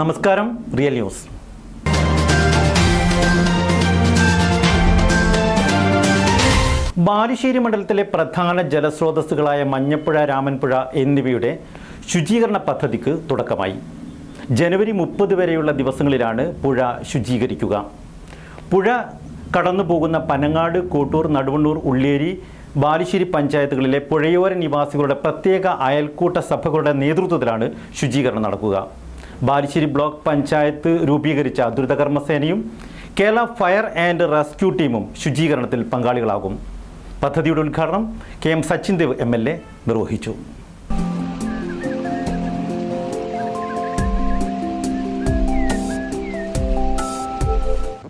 നമസ്കാരം real news. Balussery മണ്ഡലത്തിലെ പ്രധാന ജലസ്രോതസ്സുകളായ മഞ്ഞപ്പുഴ രാമൻപുഴ എന്നിവയുടെ ശുചീകരണ പദ്ധതിക്ക് തുടക്കമായി. ജനുവരി മുപ്പത് വരെയുള്ള ദിവസങ്ങളിലാണ് പുഴ ശുചീകരിക്കുക. പുഴ കടന്നു പോകുന്ന പനങ്ങാട് കോട്ടൂർ നടുവണ്ണൂർ ഉള്ളിയേരി ബാലുശ്ശേരി പഞ്ചായത്തുകളിലെ പുഴയോര നിവാസികളുടെ പ്രത്യേക അയൽക്കൂട്ട സഭകളുടെ നേതൃത്വത്തിലാണ് ശുചീകരണം നടക്കുക. ബാലുശ്ശേരി ബ്ലോക്ക് പഞ്ചായത്ത് രൂപീകരിച്ച ദ്രുതകർമ്മസേനയും കേരള ഫയർ ആൻഡ് റെസ്ക്യൂ ടീമും ശുചീകരണത്തിൽ പങ്കാളികളാകും. പദ്ധതിയുടെ ഉദ്ഘാടനം K M Sachin Dev M L A നിർവഹിച്ചു.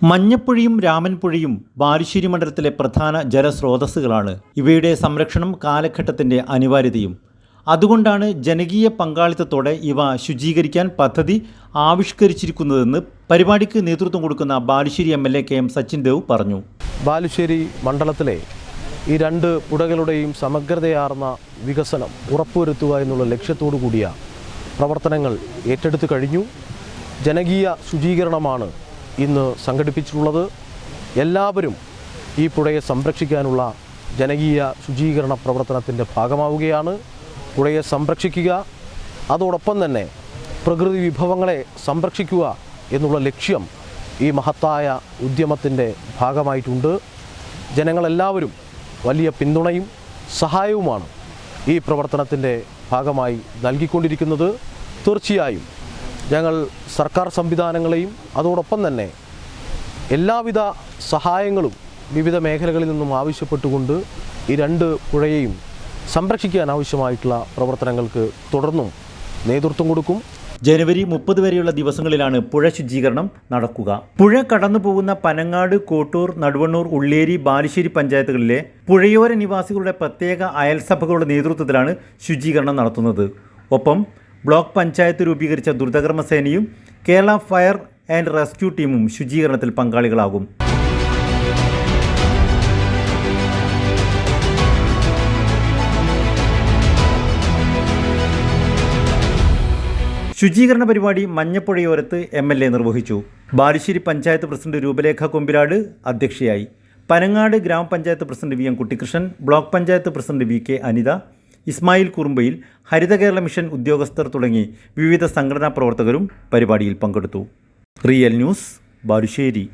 മഞ്ഞപ്പുഴയും രാമൻപുഴയും ബാലുശ്ശേരി മണ്ഡലത്തിലെ പ്രധാന ജലസ്രോതസ്സുകളാണ്. ഇവയുടെ സംരക്ഷണം കാലഘട്ടത്തിന്റെ അനിവാര്യതയും അതുകൊണ്ടാണ് ജനകീയ പങ്കാളിത്തത്തോടെ ഇവ ശുചീകരിക്കാൻ പദ്ധതി ആവിഷ്കരിച്ചിരിക്കുന്നതെന്ന് പരിപാടിക്ക് നേതൃത്വം കൊടുക്കുന്ന Balussery M L A K M Sachin Dev പറഞ്ഞു. ബാലുശ്ശേരി മണ്ഡലത്തിലെ ഈ രണ്ട് പുഴകളുടെയും സമഗ്രതയാർന്ന വികസനം ഉറപ്പുവരുത്തുക എന്നുള്ള ലക്ഷ്യത്തോടു കൂടിയ പ്രവർത്തനങ്ങൾ ഏറ്റെടുത്തു കഴിഞ്ഞു. ജനകീയ ശുചീകരണമാണ് ഇന്ന് സംഘടിപ്പിച്ചിട്ടുള്ളത്. എല്ലാവരും ഈ പുഴയെ സംരക്ഷിക്കാനുള്ള ജനകീയ ശുചീകരണ പ്രവർത്തനത്തിന്റെ ഭാഗമാവുകയാണ്. പുഴയെ സംരക്ഷിക്കുക. അതോടൊപ്പം തന്നെ പ്രകൃതി വിഭവങ്ങളെ സംരക്ഷിക്കുക എന്നുള്ള ലക്ഷ്യം ഈ മഹത്തായ ഉദ്യമത്തിന്റെ ഭാഗമായിട്ടുണ്ട്. ജനങ്ങളെല്ലാവരും വലിയ പിന്തുണയും സഹായവുമാണ് ഈ പ്രവർത്തനത്തിന്റെ ഭാഗമായി നൽകിക്കൊണ്ടിരിക്കുന്നത്. തീർച്ചയായും ഞങ്ങൾ സർക്കാർ സംവിധാനങ്ങളെയും അതോടൊപ്പം തന്നെ എല്ലാവിധ സഹായങ്ങളും വിവിധ മേഖലകളിൽ നിന്നും ആവശ്യപ്പെട്ടുകൊണ്ട് ഈ രണ്ട് പുഴയെയും സംരക്ഷിക്കാൻ ആവശ്യമായിട്ടുള്ള പ്രവർത്തനങ്ങൾക്ക് തുടർന്നും നേതൃത്വം കൊടുക്കും. ജനുവരി മുപ്പത് വരെയുള്ള ദിവസങ്ങളിലാണ് പുഴ ശുചീകരണം നടക്കുക. പുഴ കടന്നു പോകുന്ന പനങ്ങാട് കോട്ടൂർ നടുവണ്ണൂർ ഉള്ളേരി ബാലുശ്ശേരി പഞ്ചായത്തുകളിലെ പുഴയോര നിവാസികളുടെ പ്രത്യേക അയൽസഭകളുടെ നേതൃത്വത്തിലാണ് ശുചീകരണം നടത്തുന്നത്. ഒപ്പം ബ്ലോക്ക് പഞ്ചായത്ത് രൂപീകരിച്ച ദുരിതകർമ്മ സേനയും കേരള ഫയർ ആൻഡ് റെസ്ക്യൂ ടീമും ശുചീകരണത്തിൽ പങ്കാളികളാകും. ശുചീകരണ പരിപാടി മഞ്ഞപ്പുഴയോരത്ത് എം എൽ എ നിർവഹിച്ചു. ബാലുശ്ശേരി പഞ്ചായത്ത് പ്രസിഡന്റ് രൂപലേഖ കൊമ്പിരാട് അധ്യക്ഷയായി. പനങ്ങാട് ഗ്രാമപഞ്ചായത്ത് president V M Kuttikrishnan block panchayat president V K Anitha Ismail Kurumbayil Haritha Kerala mission ഉദ്യോഗസ്ഥർ തുടങ്ങി വിവിധ സംഘടനാ പ്രവർത്തകരും പരിപാടിയിൽ പങ്കെടുത്തു. Real news Balussery.